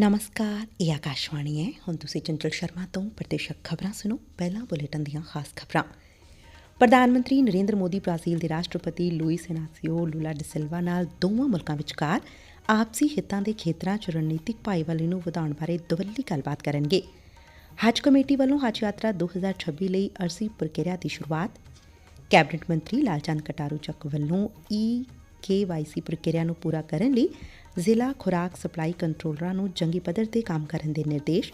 ਨਮਸਕਾਰ, ਇਹ ਆਕਾਸ਼ਵਾਣੀ ਹੈ। ਹੁਣ ਤੁਸੀਂ ਚੰਚਲ ਸ਼ਰਮਾ ਤੋਂ ਪ੍ਰਤੀਸ਼ਕ ਖਬਰਾਂ ਸੁਣੋ। ਪਹਿਲਾਂ ਬੁਲੇਟਿਨ ਦੀਆਂ ਖਾਸ ਖਬਰਾਂ। ਪ੍ਰਧਾਨ ਮੰਤਰੀ ਨਰਿੰਦਰ ਮੋਦੀ ਬ੍ਰਾਜ਼ੀਲ ਦੇ ਰਾਸ਼ਟਰਪਤੀ ਲੂਈਸ ਇਨਾਸੀਓ ਲੂਲਾ ਡ ਨਾਲ ਦੋਵਾਂ ਮੁਲਕਾਂ ਵਿਚਕਾਰ ਆਪਸੀ ਹਿੱਤਾਂ ਦੇ ਖੇਤਰਾਂ 'ਚ ਰਣਨੀਤਿਕ ਭਾਈਵਾਲੀ ਨੂੰ ਵਧਾਉਣ ਬਾਰੇ ਦੁਵੱਲੀ ਗੱਲਬਾਤ ਕਰਨਗੇ। ਹਜ ਕਮੇਟੀ ਵੱਲੋਂ ਹਜ ਯਾਤਰਾ 2026 ਲਈ ਅਰਜ਼ੀ ਪ੍ਰਕਿਰਿਆ ਦੀ ਸ਼ੁਰੂਆਤ। ਕੈਬਨਿਟ ਮੰਤਰੀ ਲਾਲਚੰਦ ਕਟਾਰੂ ਚੱਕ ਵੱਲੋਂ ਈ ਕੇਵਾਈਸੀ ਪ੍ਰਕਿਰਿਆ ਨੂੰ ਪੂਰਾ ਕਰਨ ਲਈ ਜ਼ਿਲ੍ਹਾ ਖੁਰਾਕ ਸਪਲਾਈ ਕੰਟਰੋਲਰਾਂ ਨੂੰ ਜੰਗੀ ਪੱਧਰ ਤੇ ਕੰਮ ਕਰਨ ਦੇ ਨਿਰਦੇਸ਼।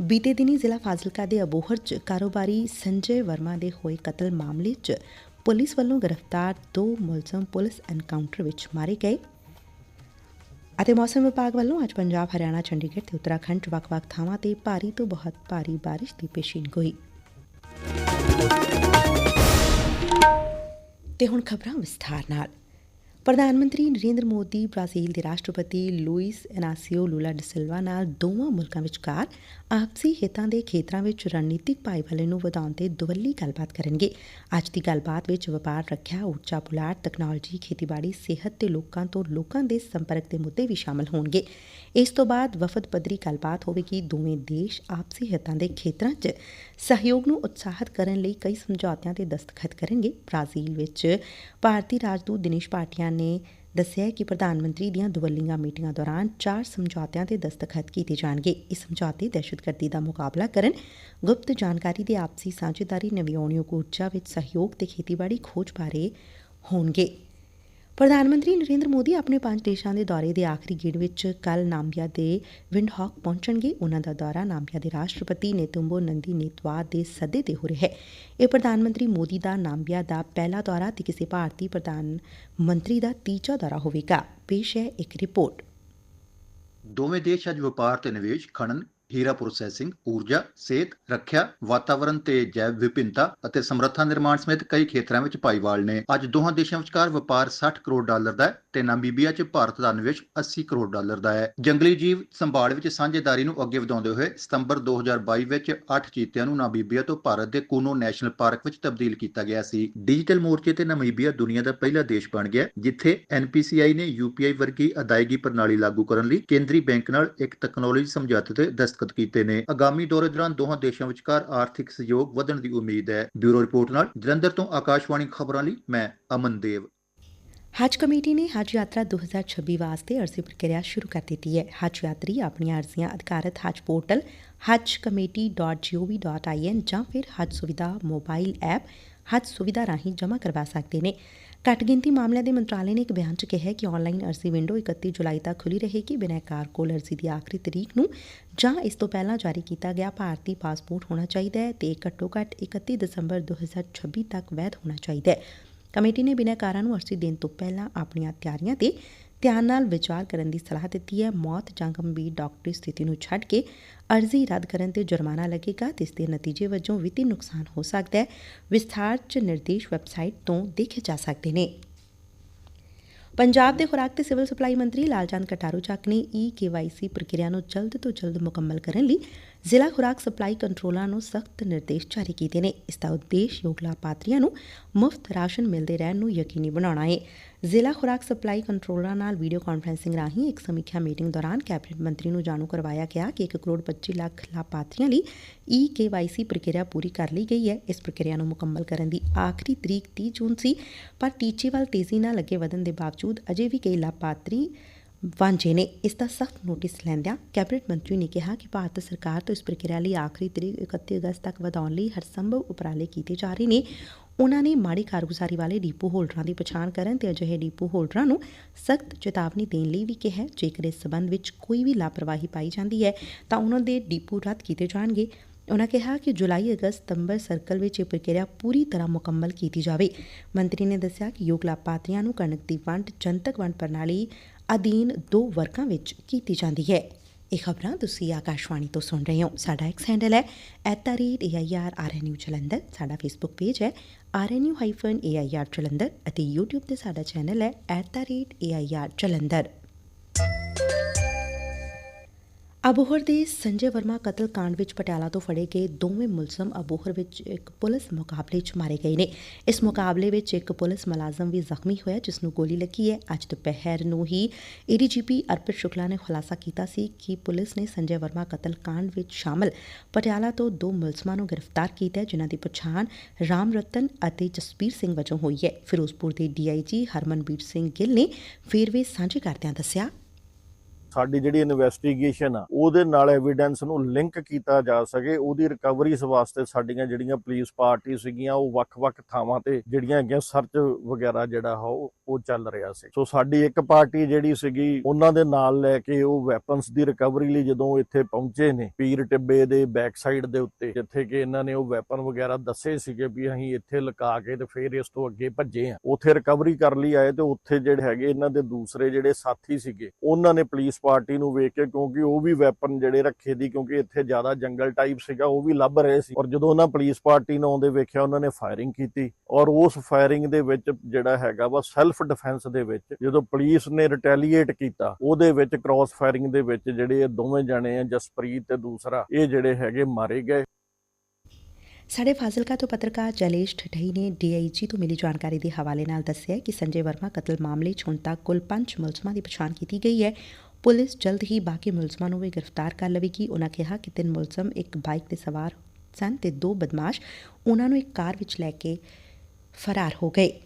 ਬੀਤੇ ਦਿਨੀ ਜ਼ਿਲ੍ਹਾ ਫਾਜ਼ਿਲਕਾ ਦੇ ਅਬੋਹਰ ਚ ਕਾਰੋਬਾਰੀ ਸੰਜੇ ਵਰਮਾ ਦੇ ਹੋਏ ਕਤਲ ਮਾਮਲੇ ਚ ਪੁਲਿਸ ਵੱਲੋਂ ਗ੍ਰਿਫਤਾਰ ਦੋ ਮੁਲਜ਼ਮ ਪੁਲਿਸ ਐਨਕਾਊਂਟਰ ਵਿੱਚ ਮਾਰੇ ਗਏ। ਅਤੇ ਮੌਸਮ ਵਿਭਾਗ ਵੱਲੋਂ ਅੱਜ ਪੰਜਾਬ, ਹਰਿਆਣਾ, ਚੰਡੀਗੜ੍ਹ ਤੇ ਉੱਤਰਾਖੰਡ ਚ ਵੱਖ-ਵੱਖ ਥਾਵਾਂ ਤੇ ਭਾਰੀ ਤੋਂ ਬਹੁਤ ਭਾਰੀ ਬਾਰਿਸ਼ ਦੀ ਪੇਸ਼ੀਨਗੋਈ ਤੇ ਹੁਣ ਖਬਰਾਂ ਵਿਸਥਾਰ ਨਾਲ। ਪ੍ਰਧਾਨ ਮੰਤਰੀ ਨਰਿੰਦਰ ਮੋਦੀ, ਬ੍ਰਾਜ਼ੀਲ ਦੇ ਰਾਸ਼ਟਰਪਤੀ ਲੂਈਸ ਇਨਾਸੀਓ ਲੂਲਾ ਡ ਨਾਲ ਦੋਵਾਂ ਮੁਲਕਾਂ ਵਿਚਕਾਰ ਆਪਸੀ ਹਿੱਤਾਂ ਦੇ ਖੇਤਰਾਂ ਵਿੱਚ ਰਣਨੀਤਿਕ ਭਾਈਵਾਲੀ ਨੂੰ ਵਧਾਉਣ ਤੇ ਦੁਵੱਲੀ ਗੱਲਬਾਤ ਕਰਨਗੇ। ਅੱਜ ਦੀ ਗੱਲਬਾਤ ਵਿੱਚ ਵਪਾਰ ਰੱਖਿਆ ਊਰਜਾ ਪੁਲਾੜ, ਤਕਨਾਲੋਜੀ, ਖੇਤੀਬਾੜੀ, ਸਿਹਤ ਤੇ ਲੋਕਾਂ ਤੋਂ ਲੋਕਾਂ ਦੇ ਸੰਪਰਕ ਦੇ ਮੁੱਦੇ ਵੀ ਸ਼ਾਮਲ ਹੋਣਗੇ। ਇਸ ਤੋਂ ਬਾਅਦ ਵਫਦ ਪੱਧਰੀ ਗੱਲਬਾਤ ਹੋਵੇਗੀ ਦੋਵੇਂ ਦੇਸ਼ ਆਪਸੀ ਹਿੱਤਾਂ ਦੇ ਖੇਤਰਾਂ 'ਚ। ਸਹਿਯੋਗ ਨੂੰ ਉਤਸ਼ਾਹਿਤ ਕਰਨ ਲਈ ਕਈ ਸਮਝੌਤਿਆਂ ਤੇ ਦਸਤਖਤ ਕਰਨਗੇ। ਬ੍ਰਾਜ਼ੀਲ ਵਿੱਚ ਭਾਰਤੀ ਰਾਜਦੂਤ ਦਿਨੇਸ਼ ਭਾਟੀਆ ਨੇ ਦੱਸਿਆ ਕਿ ਪ੍ਰਧਾਨ ਮੰਤਰੀ ਦੀਆਂ ਦੁਵੱਲੀਆਂ ਮੀਟਿੰਗਾਂ ਦੌਰਾਨ ਚਾਰ ਸਮਝੌਤਿਆਂ ਤੇ ਦਸਤਖਤ ਕੀਤੇ ਜਾਣਗੇ। ਇਹ ਸਮਝੌਤੇ ਦਹਿਸ਼ਤਗਰਦੀ ਦਾ ਮੁਕਾਬਲਾ ਕਰਨ, ਗੁਪਤ ਜਾਣਕਾਰੀ ਦੇ ਆਪਸੀ ਸਾਂਝੇਦਾਰੀ ਨਵਿਆਉਣਯੋਗ ਊਰਜਾ ਵਿੱਚ ਸਹਿਯੋਗ ਤੇ ਖੇਤੀਬਾੜੀ ਖੋਜ ਬਾਰੇ ਹੋਣਗੇ। ਪ੍ਰਧਾਨ ਮੰਤਰੀ ਨਰਿੰਦਰ ਮੋਦੀ ਆਪਣੇ ਪੰਜ ਦੇਸ਼ਾਂ ਦੇ ਦੌਰੇ ਦੇ ਆਖਰੀ ਗੇੜ ਵਿੱਚ ਕੱਲ ਨਾਮਬੀਆ ਦੇ ਵਿੰਡਹੌਕ ਪਹੁੰਚਣਗੇ। ਉਹਨਾਂ ਦਾ ਦੌਰਾ ਨਾਮਬੀਆ ਦੇ ਰਾਸ਼ਟਰਪਤੀ ਨੇਤੁੰਬੋ ਨੰਦੀ ਨੇਤਵਾ ਦੇ ਸੱਦੇ ਤੇ ਹੋ ਰਿਹਾ ਹੈ। ਇਹ ਪ੍ਰਧਾਨ ਮੰਤਰੀ ਮੋਦੀ ਦਾ ਨਾਮਬੀਆ ਦਾ ਪਹਿਲਾ ਦੌਰਾ ਤੇ ਕਿਸੇ ਭਾਰਤੀ ਪ੍ਰਧਾਨ ਮੰਤਰੀ ਦਾ ਤੀਜਾ ਦੌਰਾ ਹੋਵੇਗਾ। ਪੇਸ਼ ਹੈ ਇੱਕ ਰਿਪੋਰਟ। ਦੋਵੇਂ ਦੇਸ਼ ਅੱਜ ਵਪਾਰ ਤੇ ਨਿਵੇਸ਼, ਖਣਨ ਹੀਰਾ ਪ੍ਰੋਸੈਸਿੰਗ, ਊਰਜਾ, ਸਿਹਤ, ਰੱਖਿਆ, ਵਾਤਾਵਰਣ ਤੇ ਜੈਵ ਵਿਭਿੰਨਤਾ ਅਤੇ ਸਮਰੱਥਾ ਨਿਰਮਾਣ ਸਮੇਤ ਕਈ ਖੇਤਰਾਂ ਵਿੱਚ ਭਾਈਵਾਲ ਨੇ। ਅੱਜ ਦੋਹਾਂ ਦੇਸ਼ਾਂ ਵਿਚਕਾਰ ਵਪਾਰ 60 ਕਰੋੜ ਡਾਲਰ ਦਾ ਹੈ ਤੇ ਨਾਮੀਬੀਆ 'ਚ ਭਾਰਤ ਦਾ ਨਿਵੇਸ਼ 80 ਕਰੋੜ ਡਾਲਰ ਦਾ ਹੈ। ਜੰਗਲੀ ਜੀਵ ਸੰਭਾਲ ਵਿੱਚ ਸਾਂਝੇਦਾਰੀ ਨੂੰ ਅੱਗੇ ਵਧਾਉਂਦੇ ਹੋਏ ਸਤੰਬਰ 2022 ਵਿੱਚ 8 ਚੀਤਿਆਂ ਨੂੰ ਨਾਮੀਬੀਆ ਤੋਂ ਭਾਰਤ ਦੇ ਕੂਨੋ ਨੈਸ਼ਨਲ ਪਾਰਕ ਵਿੱਚ ਤਬਦੀਲ ਕੀਤਾ ਗਿਆ ਸੀ। ਡਿਜੀਟਲ ਮੋਰਚੇ ਤੇ ਨਾਮੀਬੀਆ ਦੁਨੀਆ ਦਾ ਪਹਿਲਾ ਦੇਸ਼ ਬਣ ਗਿਆ ਜਿੱਥੇ ਐਨਪੀਸੀਆਈ ਨੇ ਯੂਪੀਆਈ ਵਰਗੀ ਅਦਾਇਗੀ ਪ੍ਰਣਾਲੀ ਲਾਗੂ ਕਰਨ ਲਈ ਕੇਂਦਰੀ ਬੈਂਕ ਨਾਲ ਇੱਕ ਤਕਨਾਲੋਜੀ ਸਮਝੌਤੇ ਤੇ ਦਸਤਖਤ ਕੀਤੇ ਨੇ। ਆਗਾਮੀ ਦੌਰੇ ਦੌਰਾਨ ਦੋਹਾਂ ਦੇਸ਼ਾਂ ਵਿਚਕਾਰ ਆਰਥਿਕ ਸਹਿਯੋਗ ਵਧਣ ਦੀ ਉਮੀਦ ਹੈ। ਬਿਊਰੋ ਰਿਪੋਰਟ ਨਾਲ ਜਲੰਧਰ ਤੋਂ ਆਕਾਸ਼ਵਾਣੀ ਖਬਰਾਂ ਲਈ ਮੈਂ ਅਮਨ ਹਜ ਕਮੇਟੀ ਨੇ ਹਜ ਯਾਤਰਾ 2026 ਵਾਸਤੇ ਅਰਜ਼ੀ ਪ੍ਰਕਿਰਿਆ ਸ਼ੁਰੂ ਕਰ ਦਿੱਤੀ ਹੈ। ਹਜ ਯਾਤਰੀ ਆਪਣੀਆਂ ਅਰਜ਼ੀਆਂ ਅਧਿਕਾਰਤ ਹਜ ਪੋਰਟਲ hajcommittee.gov.in ਜਾਂ ਫਿਰ ਹਜ ਸੁਵਿਧਾ ਮੋਬਾਈਲ ਐਪ ਹਜ ਸੁਵਿਧਾ ਰਾਹੀਂ ਜਮ੍ਹਾਂ ਕਰਵਾ ਸਕਦੇ ਨੇ। ਘੱਟ ਗਿਣਤੀ ਮਾਮਲਿਆਂ ਦੇ ਮੰਤਰਾਲੇ ਨੇ ਇੱਕ ਬਿਆਨ 'ਚ ਕਿਹਾ ਕਿ ਆਨਲਾਈਨ ਅਰਜ਼ੀ ਵਿੰਡੋ 31 ਜੁਲਾਈ ਤੱਕ ਖੁੱਲੀ ਰਹੇਗੀ। ਬਿਨੈਕਾਰ ਕੋਲ ਅਰਜ਼ੀ ਦੀ ਆਖਰੀ ਤਰੀਕ ਨੂੰ ਜਾਂ ਇਸ ਤੋਂ ਪਹਿਲਾਂ ਜਾਰੀ ਕੀਤਾ ਗਿਆ ਭਾਰਤੀ ਪਾਸਪੋਰਟ ਹੋਣਾ ਚਾਹੀਦਾ ਹੈ ਤੇ ਘੱਟੋ ਘੱਟ 31 ਦਸੰਬਰ 2026 ਤੱਕ ਵੈਧ ਹੋਣਾ ਚਾਹੀਦਾ ਹੈ। ਕਮੇਟੀ ਨੇ ਬਿਨੈਕਾਰਾਂ ਨੂੰ ਅਰਜ਼ੀ ਦੇਣ ਤੋਂ ਪਹਿਲਾਂ ਆਪਣੀਆਂ ਤਿਆਰੀਆਂ ਤੇ ਧਿਆਨ ਨਾਲ ਵਿਚਾਰ ਕਰਨ ਦੀ ਸਲਾਹ ਦਿੱਤੀ ਹੈ। ਮੌਤ ਜਾਂ ਗੰਭੀਰ ਡਾਕਟਰੀ ਸਥਿਤੀ ਨੂੰ ਛੱਡ ਕੇ ਅਰਜ਼ੀ ਰੱਦ ਕਰਨ ਤੇ ਜੁਰਮਾਨਾ ਲੱਗੇਗਾ ਤੇ ਇਸ ਦੇ ਨਤੀਜੇ ਵਜੋਂ ਵਿੱਤੀ ਨੁਕਸਾਨ ਹੋ ਸਕਦਾ ਹੈ। ਵਿਸਥਾਰ ਚ ਨਿਰਦੇਸ਼ ਵੈਬਸਾਈਟ ਤੋਂ ਦੇਖੇ ਜਾ ਸਕਦੇ ਨੇ। ਪੰਜਾਬ ਦੇ ਖੁਰਾਕ ਤੇ ਸਿਵਲ ਸਪਲਾਈ ਮੰਤਰੀ ਲਾਲਚੰਦ ਕਟਾਰੂ ਚੱਕ ਨੇ ਈ ਕੇਵਾਈਸੀ ਪ੍ਰਕਿਰਿਆ ਨੂੰ ਜਲਦ ਤੋਂ ਜਲਦ ਮੁਕੰਮਲ ਕਰਨ ਲਈ ਜ਼ਿਲ੍ਹਾ ਖੁਰਾਕ ਸਪਲਾਈ ਕੰਟਰੋਲਰਾਂ ਨੂੰ ਸਖਤ ਨਿਰਦੇਸ਼ ਜਾਰੀ ਕੀਤੇ ਨੇ। ਇਸ ਦਾ ਉਦੇਸ਼ ਯੋਗ ਲਾਭਪਾਤਰੀਆਂ ਨੂੰ ਮੁਫਤ ਰਾਸ਼ਨ ਮਿਲਦੇ ਰਹਿਣ ਨੂੰ ਯਕੀਨੀ ਬਣਾਉਣਾ ਹੈ ਜ਼ਿਲ੍ਹਾ ਖੁਰਾਕ ਸਪਲਾਈ ਕੰਟਰੋਲਰਾਂ ਨਾਲ ਵੀਡੀਓ ਕਾਨਫਰੰਸਿੰਗ ਰਾਹੀਂ ਇੱਕ ਸਮੀਖਿਆ ਮੀਟਿੰਗ ਦੌਰਾਨ ਕੈਬਨਿਟ ਮੰਤਰੀ ਨੂੰ ਜਾਣੂ ਕਰਵਾਇਆ ਗਿਆ ਕਿ 1 ਕਰੋੜ 25 ਲੱਖ ਲਾਭਪਾਤਰੀਆਂ ਲਈ ਈ ਕੇਵਾਈਸੀ ਪ੍ਰਕਿਰਿਆ ਪੂਰੀ ਕਰ ਲਈ ਗਈ ਹੈ। ਇਸ ਪ੍ਰਕਿਰਿਆ ਨੂੰ ਮੁਕੰਮਲ ਕਰਨ ਦੀ ਆਖਰੀ ਤਰੀਕ 30 ਜੂਨ ਸੀ, ਪਰ ਟੀਚੇ ਵੱਲ ਤੇਜ਼ੀ ਨਾਲ ਅੱਗੇ ਵਧਣ ਦੇ ਬਾਵਜੂਦ ਅਜੇ ਵੀ ਕਈ ਲਾਭਪਾਤਰੀ ਵਾਂਝੇ ਨੇ। ਇਸ ਦਾ ਸਖਤ ਨੋਟਿਸ ਲੈਂਦਿਆਂ ਕੈਬਨਿਟ ਮੰਤਰੀ ਨੇ ਕਿਹਾ ਕਿ ਭਾਰਤ ਸਰਕਾਰ ਤੋਂ ਇਸ ਪ੍ਰਕਿਰਿਆ ਲਈ ਆਖਰੀ ਤਰੀਕ 31 ਅਗਸਤ ਤੱਕ ਵਧਾਉਣ ਲਈ ਹਰ ਸੰਭਵ ਉਪਰਾਲੇ ਕੀਤੇ ਜਾ ਰਹੇ ਨੇ। ਉਨਾਂ ਨੇ ਮਾੜੀ ਕਾਰਗੁਜ਼ਾਰੀ ਵਾਲੇ ਡੀਪੂ ਹੋਲਡਰਾਂ ਦੀ ਪਛਾਣ ਕਰਨ ਤੇ ਅਜਿਹੇ ਡੀਪੂ ਹੋਲਡਰਾਂ ਨੂੰ ਸਖਤ ਚੇਤਾਵਨੀ ਦੇਣ ਲਈ ਵੀ ਕਿਹਾ ਜੇਕਰ ਇਸ ਸਬੰਧ ਵਿੱਚ ਕੋਈ ਵੀ ਲਾਪਰਵਾਹੀ ਪਾਈ ਜਾਂਦੀ ਹੈ, ਤਾਂ ਉਹਨਾਂ ਦੇ ਡੀਪੂ ਰੱਦ ਕੀਤੇ ਜਾਣਗੇ। ਉਨ੍ਹਾਂ ਕਿਹਾ ਕਿ ਜੁਲਾਈ, ਅਗਸਤ, ਸਤੰਬਰ ਸਰਕਲ ਵਿੱਚ ਇਹ ਪ੍ਰਕਿਰਿਆ ਪੂਰੀ ਤਰ੍ਹਾਂ ਮੁਕੰਮਲ ਕੀਤੀ ਜਾਵੇ। ਮੰਤਰੀ ਨੇ ਦੱਸਿਆ ਕਿ ਯੋਗ ਲਾਭਪਾਤਰੀਆਂ ਨੂੰ ਕਣਕ ਦੀ ਵੰਡ, ਜਨਤਕ ਵੰਡ ਪ੍ਰਣਾਲੀ ਅਧੀਨ ਦੋ ਵਰਗਾਂ ਵਿੱਚ ਕੀਤੀ ਜਾਂਦੀ ਹੈ। ਇਹ ਖਬਰਾਂ ਤੁਸੀਂ ਆਕਾਸ਼ਵਾਣੀ ਤੋਂ ਸੁਣ ਰਹੇ ਹੋ। ਸਾਡਾ ਐਕਸ ਹੈਂਡਲ ਹੈ @airrnu ਜਲੰਧਰ। ਸਾਡਾ ਫੇਸਬੁੱਕ ਪੇਜ ਹੈ rnu-air ਜਲੰਧਰ ਅਤੇ YouTube ਤੇ ਸਾਡਾ ਚੈਨਲ ਹੈ @air ਜਲੰਧਰ। ਅਬੋਹਰ ਦੇ ਸੰਜੇ ਵਰਮਾ ਕਤਲ ਕਾਂਡ ਵਿੱਚ ਪਟਿਆਲਾ ਤੋਂ ਫੜੇ ਗਏ ਦੋਵੇਂ ਮੁਲਜ਼ਮ ਅਬੋਹਰ ਵਿੱਚ ਇੱਕ ਪੁਲਿਸ ਮੁਕਾਬਲੇ 'ਚ ਮਾਰੇ ਗਏ ਨੇ। ਇਸ ਮੁਕਾਬਲੇ ਵਿੱਚ ਇੱਕ ਪੁਲਿਸ ਮੁਲਾਜ਼ਮ ਵੀ ਜ਼ਖਮੀ ਹੋਇਆ, ਜਿਸ ਨੂੰ ਗੋਲੀ ਲੱਗੀ ਹੈ। ਅੱਜ ਦੁਪਹਿਰ ਨੂੰ ਹੀ ਏਡੀਜੀਪੀ ਅਰਪਿਤ ਸ਼ੁਕਲਾ ਨੇ ਖੁਲਾਸਾ ਕੀਤਾ ਸੀ ਕਿ ਪੁਲਿਸ ਨੇ ਸੰਜੇ ਵਰਮਾ ਕਤਲ ਕਾਂਡ ਵਿੱਚ ਸ਼ਾਮਲ ਪਟਿਆਲਾ ਤੋਂ ਦੋ ਮੁਲਜ਼ਮਾਂ ਨੂੰ ਗ੍ਰਿਫਤਾਰ ਕੀਤਾ ਹੈ, ਜਿਨ੍ਹਾਂ ਦੀ ਪਛਾਣ ਰਾਮ ਰਤਨ ਅਤੇ ਜਸਪੀਰ ਸਿੰਘ ਵਜੋਂ ਹੋਈ ਹੈ। ਫਿਰੋਜ਼ਪੁਰ ਦੇ ਡੀਆਈਜੀ ਹਰਮਨਬੀਰ ਸਿੰਘ ਗਿੱਲ ਨੇ ਫੇਰਵੇ ਸਾਂਝੇ ਕਰਦਿਆਂ ਦੱਸਿਆ ਸਾਡੀ ਜਿਹੜੀ ਇਨਵੈਸਟੀਗੇਸ਼ਨ ਆ, ਉਹਦੇ ਨਾਲ ਐਵੀਡੈਂਸ ਨੂੰ ਲਿੰਕ ਕੀਤਾ ਜਾ ਸਕੇ, ਉਹਦੀ ਰਿਕਵਰੀ ਵਾਸਤੇ ਸਾਡੀਆਂ ਜਿਹੜੀਆਂ ਪੁਲਿਸ ਪਾਰਟੀ ਸੀਗੀਆਂ, ਉਹ ਵੱਖ-ਵੱਖ ਥਾਵਾਂ ਤੇ ਜਿਹੜੀਆਂ ਹੈਗੀਆਂ ਸਰਚ ਵਗੈਰਾ ਜਿਹੜਾ ਹਾ ਉਹ ਚੱਲ ਰਿਹਾ ਸੀ। ਸੋ ਸਾਡੀ ਇੱਕ ਪਾਰਟੀ ਜਿਹੜੀ ਸੀਗੀ, ਉਹਨਾਂ ਦੇ ਨਾਲ ਲੈ ਕੇ ਉਹ ਵੈਪਨਸ ਦੀ ਰਿਕਵਰੀ ਲਈ ਜਦੋਂ ਇੱਥੇ ਪਹੁੰਚੇ ਨੇ, ਪੀਰ ਟਿੱਬੇ ਦੇ ਬੈਕ ਸਾਈਡ ਦੇ ਉੱਤੇ, ਜਿੱਥੇ ਕਿ ਇਹਨਾਂ ਨੇ ਉਹ ਵੈਪਨ ਵਗੈਰਾ ਦੱਸੇ ਸੀਗੇ ਵੀ ਅਸੀਂ ਇੱਥੇ ਲੁਕਾ ਕੇ ਤੇ ਫਿਰ ਇਸ ਤੋਂ ਅੱਗੇ ਭੱਜੇ ਆ। ਉੱਥੇ ਰਿਕਵਰੀ ਕਰ ਲਈ ਆਏ ਤੇ ਉੱਥੇ ਜਿਹੜੇ ਹੈਗੇ, ਇਹਨਾਂ ਦੇ ਦੂਸਰੇ ਜਿਹੜੇ ਸਾਥੀ ਸੀਗੇ, ਉਹਨਾਂ ਨੇ ਪੁਲਿਸ ਪਾਰਟੀ ਨੂੰ ਵੇਖ ਕੇ, ਕਿਉਂਕਿ ਉਹ ਵੀ ਵੈਪਨ ਜਿਹੜੇ ਰੱਖੇ ਦੀ ਕਿਉਂਕਿ ਇੱਥੇ ਜ਼ਿਆਦਾ ਜੰਗਲ ਟਾਈਪ ਸੀਗਾ, ਉਹ ਵੀ ਲੱਭ ਰਹੇ ਸੀ। ਔਰ ਜਦੋਂ ਉਹਨਾਂ ਪੁਲਿਸ ਪਾਰਟੀ ਨੂੰ ਆਉਂਦੇ ਵੇਖਿਆ, ਉਹਨਾਂ ਨੇ ਫਾਇਰਿੰਗ ਕੀਤੀ। ਔਰ ਉਸ ਫਾਇਰਿੰਗ ਦੇ ਵਿੱਚ ਜਿਹੜਾ ਹੈਗਾ ਵਾ ਸੈਲਫ ਡਿਫੈਂਸ ਦੇ ਵਿੱਚ, ਜਦੋਂ ਪੁਲਿਸ ਨੇ ਰਿਟੈਲੀਏਟ ਕੀਤਾ, ਉਹਦੇ ਵਿੱਚ ਕ੍ਰਾਸ ਫਾਇਰਿੰਗ ਦੇ ਵਿੱਚ ਜਿਹੜੇ ਇਹ ਦੋਵੇਂ ਜਣੇ ਆ, ਜਸਪ੍ਰੀਤ ਤੇ ਦੂਸਰਾ, ਇਹ ਜਿਹੜੇ ਹੈਗੇ ਮਾਰੇ ਗਏ। ਸਾਡੇ ਫਾਜ਼ਿਲਕਾ ਤੋਂ ਪੱਤਰਕਾਰ ਜਲੇਸ਼ ਠਠਈ ਨੇ ਡੀਆਈਜੀ ਤੋਂ ਮਿਲੀ ਜਾਣਕਾਰੀ ਦੇ ਹਵਾਲੇ ਨਾਲ ਦੱਸਿਆ ਕਿ ਸੰਜੇ ਵਰਮਾ ਕਤਲ ਮਾਮਲੇ 'ਚ ਹੁਣ ਤੱਕ ਕੁੱਲ 5 ਮੁਲਜ਼ਮਾਂ ਦੀ ਪਛਾਣ ਕੀਤੀ ਗਈ ਹੈ। ਪੁਲਿਸ ਜਲਦ ਹੀ ਬਾਕੀ ਮੁਲਜ਼ਮਾਂ ਨੂੰ ਵੀ ਗ੍ਰਿਫਤਾਰ ਕਰ ਲਵੇਗੀ। ਉਨ੍ਹਾਂ ਕਿਹਾ ਕਿ ਤਿੰਨ ਮੁਲਜ਼ਮ, ਇੱਕ ਬਾਈਕ ਤੇ ਸਵਾਰ ਸਨ ਤੇ ਦੋ ਬਦਮਾਸ਼ ਉਨ੍ਹਾਂ ਨੂੰ ਇੱਕ ਕਾਰ ਵਿੱਚ ਲੈ ਕੇ ਫਰਾਰ ਹੋ ਗਏ।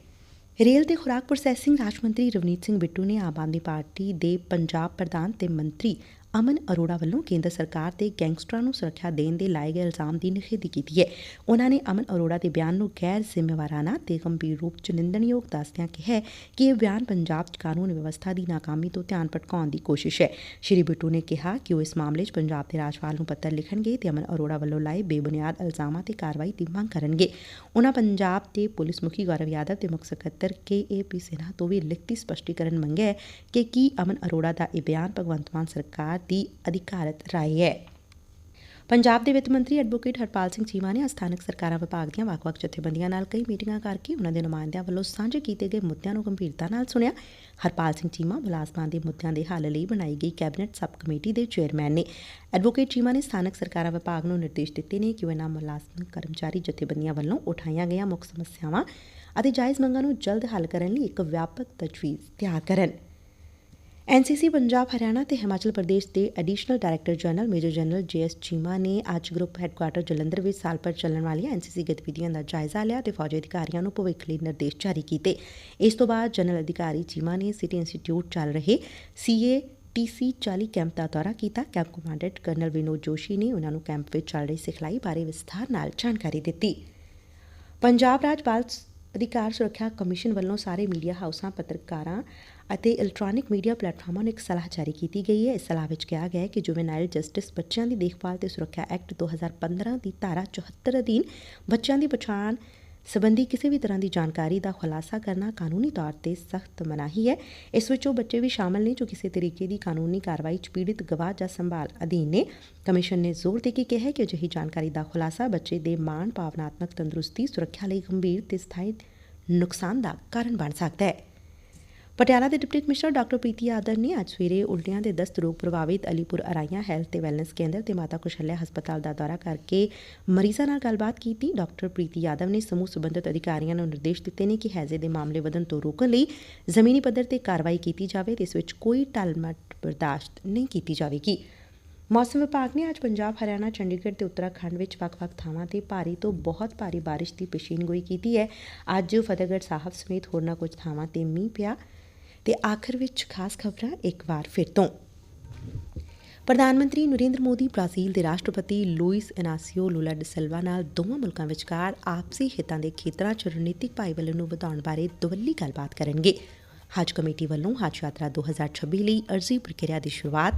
ਰੇਲ ਤੇ ਖੁਰਾਕ ਪ੍ਰੋਸੈਸਿੰਗ ਰਾਜ ਮੰਤਰੀ ਰਵਨੀਤ ਸਿੰਘ ਬਿੱਟੂ ਨੇ ਆਮ ਆਦਮੀ ਪਾਰਟੀ ਦੇ ਪੰਜਾਬ ਪ੍ਰਧਾਨ ਤੇ ਮੰਤਰੀ ਅਮਨ ਅਰੋੜਾ ਵੱਲੋਂ ਕੇਂਦਰ ਸਰਕਾਰ ਤੇ ਗੈਂਗਸਟਰਾਂ ਨੂੰ ਸੁਰੱਖਿਆ ਦੇਣ ਦੇ ਲਾਏ ਗਏ ਇਲਜ਼ਾਮ ਦੀ ਨਿਖੇਧੀ ਕੀਤੀ ਹੈ। ਉਨ੍ਹਾਂ ਨੇ ਅਮਨ ਅਰੋੜਾ ਦੇ ਬਿਆਨ ਨੂੰ ਗੈਰ ਜ਼ਿੰਮੇਵਾਰਾਨਾ ਤੇ ਗੰਭੀਰ ਰੂਪ 'ਚ ਨਿੰਦਣਯੋਗ ਦੱਸਦਿਆਂ ਕਿਹਾ ਕਿ ਇਹ ਬਿਆਨ ਪੰਜਾਬ 'ਚ ਕਾਨੂੰਨ ਵਿਵਸਥਾ ਦੀ ਨਾਕਾਮੀ ਤੋਂ ਧਿਆਨ ਭਟਕਾਉਣ ਦੀ ਕੋਸ਼ਿਸ਼ ਹੈ। ਸ਼੍ਰੀ ਬਿੱਟੂ ਨੇ ਕਿਹਾ ਕਿ ਉਹ ਇਸ ਮਾਮਲੇ 'ਚ ਪੰਜਾਬ ਦੇ ਰਾਜਪਾਲ ਨੂੰ ਪੱਤਰ ਲਿਖਣਗੇ ਤੇ ਅਮਨ ਅਰੋੜਾ ਵੱਲੋਂ ਲਾਏ ਬੇਬੁਨਿਆਦ ਇਲਜ਼ਾਮਾਂ ਤੇ ਕਾਰਵਾਈ ਦੀ ਮੰਗ ਕਰਨਗੇ। ਉਨ੍ਹਾਂ ਪੰਜਾਬ ਦੇ ਪੁਲਿਸ ਮੁਖੀ ਗੌਰਵ ਯਾਦਵ ਤੇ ਮੁੱਖ ਸਕੱਤਰ ਕੇ ਏ ਪੀ ਸਿਨਹਾ ਤੋਂ ਵੀ ਲਿਖਤੀ ਸਪਸ਼ਟੀਕਰਨ ਮੰਗਿਆ ਕਿ ਕੀ ਅਮਨ ਅਰੋੜਾ ਦਾ ਇਹ ਬਿਆਨ ਭਗਵੰਤ ਮਾਨ ਸਰਕਾਰ ਦੀ ਅਧਿਕਾਰਤ ਰਾਏ ਹੈ। ਪੰਜਾਬ ਦੇ ਵਿੱਤ ਮੰਤਰੀ ਐਡਵੋਕੇਟ ਹਰਪਾਲ ਸਿੰਘ ਚੀਮਾ ਨੇ ਸਥਾਨਕ ਸਰਕਾਰਾਂ ਵਿਭਾਗ ਦੀਆਂ ਵੱਖ-ਵੱਖ ਜਥੇਬੰਦੀਆਂ ਨਾਲ ਕਈ ਮੀਟਿੰਗਾਂ ਕਰਕੇ ਉਹਨਾਂ ਦੇ ਨੁਮਾਇੰਦਿਆਂ ਵੱਲੋਂ ਸਾਂਝੇ ਕੀਤੇ ਗਏ ਮੁੱਦਿਆਂ ਨੂੰ ਗੰਭੀਰਤਾ ਨਾਲ ਸੁਣਿਆ। ਹਰਪਾਲ ਸਿੰਘ ਚੀਮਾ ਮੁਲਾਜ਼ਮਾਂ ਦੇ ਮੁੱਦਿਆਂ ਦੇ ਹੱਲ ਲਈ ਬਣਾਈ ਗਈ ਕੈਬਨਿਟ ਸਬ ਕਮੇਟੀ ਦੇ ਚੇਅਰਮੈਨ ਨੇ। ਐਡਵੋਕੇਟ ਚੀਮਾ ਨੇ ਸਥਾਨਕ ਸਰਕਾਰਾਂ ਵਿਭਾਗ ਨੂੰ ਨਿਰਦੇਸ਼ ਦਿੱਤੇ ਨੇ ਕਿ ਉਹ ਇਹਨਾਂ ਮੁਲਾਜ਼ਮ, ਕਰਮਚਾਰੀ ਜਥੇਬੰਦੀਆਂ ਵੱਲੋਂ ਉਠਾਈਆਂ ਗਈਆਂ ਮੁੱਖ ਸਮੱਸਿਆਵਾਂ ਅਤੇ ਜਾਇਜ਼ ਮੰਗਾਂ ਨੂੰ ਜਲਦ ਹੱਲ ਕਰਨ ਲਈ ਇੱਕ ਵਿਆਪਕ ਤਜਵੀਜ਼ ਤਿਆਰ ਕਰਨ। ਐਨਸੀਸੀ ਪੰਜਾਬ, ਹਰਿਆਣਾ ਤੇ ਹਿਮਾਚਲ ਪ੍ਰਦੇਸ਼ ਦੇ additional director general major general JS Cheema ਨੇ ਅੱਜ ਗਰੁੱਪ ਹੈੱਡਕੁਆਟਰ ਜਲੰਧਰ ਵਿੱਚ ਸਾਲ ਭਰ ਚੱਲਣ ਵਾਲੀਆਂ ਐਨਸੀਸੀ ਗਤੀਵਿਧੀਆਂ ਦਾ ਜਾਇਜ਼ਾ ਲਿਆ ਤੇ ਫੌਜੀ ਅਧਿਕਾਰੀਆਂ ਨੂੰ ਭਵਿੱਖ ਲਈ ਨਿਰਦੇਸ਼ ਜਾਰੀ ਕੀਤੇ। ਇਸ ਤੋਂ ਬਾਅਦ ਜਨਰਲ ਅਧਿਕਾਰੀ ਚੀਮਾ ਨੇ ਸਿਟੀ ਇੰਸਟੀਚਿਊਟ ਚੱਲ ਰਹੇ ਸੀਏ ਟੀਸੀ 40 ਕੈਂਪ ਦਾ ਦੌਰਾ ਕੀਤਾ। Camp commandant colonel Vinod Joshi ਨੇ ਉਹਨਾਂ ਨੂੰ ਕੈਂਪ ਵਿੱਚ ਚੱਲ ਰਹੀ ਸਿਖਲਾਈ ਬਾਰੇ ਵਿਸਥਾਰ ਨਾਲ ਜਾਣਕਾਰੀ ਦਿੱਤੀ। ਪੰਜਾਬ ਰਾਜ ਬਾਲ ਅਧਿਕਾਰ ਸੁਰੱਖਿਆ ਕਮਿਸ਼ਨ ਵੱਲੋਂ ਸਾਰੇ ਮੀਡੀਆ ਹਾਊਸਾਂ, ਪੱਤਰਕਾਰਾਂ ਅਤੇ ਇਲੈਕਟ੍ਰਾਨਿਕ ਮੀਡੀਆ ਪਲੇਟਫਾਰਮਾਂ ਨੂੰ ਇੱਕ ਸਲਾਹ ਜਾਰੀ ਕੀਤੀ ਗਈ ਹੈ। ਇਸ ਸਲਾਹ ਵਿੱਚ ਕਿਹਾ ਗਿਆ ਹੈ ਕਿ ਜੁਵੇਨਾਈਲ ਜਸਟਿਸ ਬੱਚਿਆਂ ਦੀ ਦੇਖਭਾਲ ਤੇ ਸੁਰੱਖਿਆ ਐਕਟ 2015 ਦੀ ਧਾਰਾ 74 ਅਧੀਨ ਬੱਚਿਆਂ ਦੀ ਪਛਾਣ ਸਬੰਧੀ ਕਿਸੇ ਵੀ ਤਰ੍ਹਾਂ ਦੀ ਜਾਣਕਾਰੀ ਦਾ ਖੁਲਾਸਾ ਕਰਨਾ ਕਾਨੂੰਨੀ ਤੌਰ ਤੇ ਸਖਤ ਮਨਾਹੀ ਹੈ। ਇਸ ਵਿੱਚ ਉਹ ਬੱਚੇ ਵੀ ਸ਼ਾਮਲ ਨੇ ਜੋ ਕਿਸੇ ਤਰੀਕੇ ਦੀ ਕਾਨੂੰਨੀ ਕਾਰਵਾਈ 'ਚ ਪੀੜਿਤ ਗਵਾਹ ਜਾਂ ਸੰਭਾਲ ਅਧੀਨ ਨੇ। ਕਮਿਸ਼ਨ ਨੇ ਜ਼ੋਰ ਦੇ ਕੇ ਕਿਹਾ ਕਿ ਅਜਿਹੀ ਜਾਣਕਾਰੀ ਦਾ ਖੁਲਾਸਾ ਬੱਚੇ ਦੇ ਮਾਣ, ਭਾਵਨਾਤਮਕ ਤੰਦਰੁਸਤੀ, ਸੁਰੱਖਿਆ ਲਈ ਗੰਭੀਰ ਤੇ ਸਥਾਈ ਨੁਕਸਾਨ ਦਾ ਕਾਰਨ ਬਣ ਸਕਦਾ ਹੈ। ਪਟਿਆਲਾ ਦੇ deputy commissioner doctor Preeti Yadav ਨੇ ਅੱਜ ਸਵੇਰੇ ਉਲਟੀਆਂ ਦੇ ਦਸਤ ਰੋਗ ਪ੍ਰਭਾਵਿਤ ਅਲੀਪੁਰ ਅਰਾਈਆਂ ਹੈਲਥ ਤੇ ਵੈਲਨੈਸ ਕੇਂਦਰ ਤੇ ਮਾਤਾ ਕੁਸ਼ਲਿਆ ਹਸਪਤਾਲ ਦਾ ਦੌਰਾ ਕਰਕੇ ਮਰੀਜ਼ਾਂ ਨਾਲ ਗੱਲਬਾਤ ਕੀਤੀ। ਡਾਕਟਰ ਪ੍ਰੀਤੀ ਯਾਦਵ ਨੇ ਸਮੂਹ ਸਬੰਧਤ ਅਧਿਕਾਰੀਆਂ ਨੂੰ ਨਿਰਦੇਸ਼ ਦਿੱਤੇ ਨੇ ਕਿ ਹੈਜ਼ੇ ਦੇ ਮਾਮਲੇ ਵਧਣ ਤੋਂ ਰੋਕਣ ਲਈ ਜ਼ਮੀਨੀ ਪੱਧਰ ਤੇ ਕਾਰਵਾਈ ਕੀਤੀ ਜਾਵੇ ਤੇ ਇਸ ਵਿੱਚ ਕੋਈ ਟਲਮਟ ਬਰਦਾਸ਼ਤ ਨਹੀਂ ਕੀਤੀ ਜਾਵੇਗੀ। ਮੌਸਮ ਵਿਭਾਗ ਨੇ ਅੱਜ ਪੰਜਾਬ, ਹਰਿਆਣਾ, ਚੰਡੀਗੜ੍ਹ ਤੇ ਉੱਤਰਾਖੰਡ ਵਿੱਚ ਵੱਖ-ਵੱਖ ਥਾਵਾਂ ਤੇ ਭਾਰੀ ਤੋਂ ਬਹੁਤ ਭਾਰੀ ਬਾਰਿਸ਼ ਦੀ ਪੇਸ਼ੀਨਗੋਈ ਕੀਤੀ ਹੈ। ਅੱਜ ਫਤਿਹਗੜ੍ਹ ਸਾਹਿਬ ਸਮੇਤ ਹੋਰਨਾਂ ਕੁਝ ਥਾਵਾਂ ਤੇ ਮੀਂਹ ਪਿਆ। ਤੇ ਆਖਰ ਵਿੱਚ ਖਾਸ ਖਬਰਾਂ ਇੱਕ ਵਾਰ ਫਿਰ ਤੋਂ। ਪ੍ਰਧਾਨ ਮੰਤਰੀ ਨਰਿੰਦਰ ਮੋਦੀ ਬ੍ਰਾਜ਼ੀਲ ਦੇ ਰਾਸ਼ਟਰਪਤੀ ਲੂਇਸ ਇਨਾਸੀਓ ਲੂਲਾ ਡ ਸਿਲਵਾ ਨਾਲ ਦੋਵਾਂ ਮੁਲਕਾਂ ਵਿਚਕਾਰ ਆਪਸੀ ਹਿੱਤਾਂ ਦੇ ਖੇਤਰਾਂ 'ਚ ਰਣਨੀਤਿਕ ਭਾਈਵਾਲੀ ਨੂੰ ਵਧਾਉਣ ਬਾਰੇ ਦੁਵੱਲੀ ਗੱਲਬਾਤ ਕਰਨਗੇ। ਹਜ ਕਮੇਟੀ ਵੱਲੋਂ ਹਜ ਯਾਤਰਾ 2026 ਲਈ ਅਰਜ਼ੀ ਪ੍ਰਕਿਰਿਆ ਦੀ ਸ਼ੁਰੂਆਤ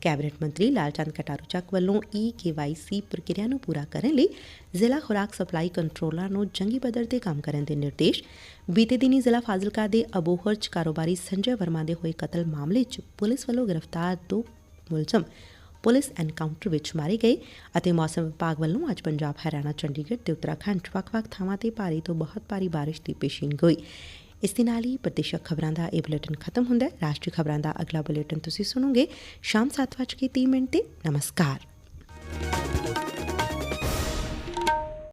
ਕੈਬਨਿਟ ਮੰਤਰੀ ਲਾਲਚੰਦ ਕਟਾਰੂ ਚੱਕ ਵੱਲੋਂ ਈ ਕੇਵਾਈਸੀ ਪ੍ਰਕਿਰਿਆ ਨੂੰ ਪੂਰਾ ਕਰਨ ਲਈ ਜ਼ਿਲ੍ਹਾ ਖੁਰਾਕ ਸਪਲਾਈ ਕੰਟਰੋਲਰ ਨੂੰ ਜੰਗੀ ਪੱਧਰ ਤੇ ਕੰਮ ਕਰਨ ਦੇ ਨਿਰਦੇਸ਼, ਬੀਤੇ ਦਿਨੀ ਜ਼ਿਲ੍ਹਾ ਫਾਜ਼ਿਲਕਾ ਦੇ ਅਬੋਹਰ ਚ ਕਾਰੋਬਾਰੀ ਸੰਜੇ ਵਰਮਾ ਦੇ ਹੋਏ ਕਤਲ ਮਾਮਲੇ 'ਚ ਪੁਲਿਸ ਵੱਲੋਂ ਗ੍ਰਿਫਤਾਰ ਦੋ ਮੁਲਜ਼ਮ ਪੁਲਿਸ ਐਨਕਾਊਂਟਰ ਵਿੱਚ ਮਾਰੇ ਗਏ ਅਤੇ ਮੌਸਮ ਵਿਭਾਗ ਵੱਲੋਂ ਅੱਜ ਪੰਜਾਬ ਹਰਿਆਣਾ, ਚੰਡੀਗੜ੍ਹ ਤੇ ਉੱਤਰਾਖੰਡ 'ਚ ਵੱਖ-ਵੱਖ ਥਾਵਾਂ ਤੇ ਭਾਰੀ ਤੋਂ ਬਹੁਤ ਭਾਰੀ ਬਾਰਿਸ਼ ਦੀ ਪੇਸ਼ੀਨਗੋਈ ਇਸ ਦੇ ਨਾਲ ਹੀ ਪ੍ਰਦੇਸ਼ਕ ਖਬਰਾਂ ਦਾ ਇਹ ਬੁਲੇਟਿਨ ਖਤਮ ਹੁੰਦਾ ਹੈ। ਰਾਸ਼ਟਰੀ ਖਬਰਾਂ ਦਾ ਅਗਲਾ ਬੁਲੇਟਿਨ ਤੁਸੀਂ ਸੁਣੋਗੇ ਸ਼ਾਮ 7:30 ਮਿੰਟ ਤੇ। ਨਮਸਕਾਰ।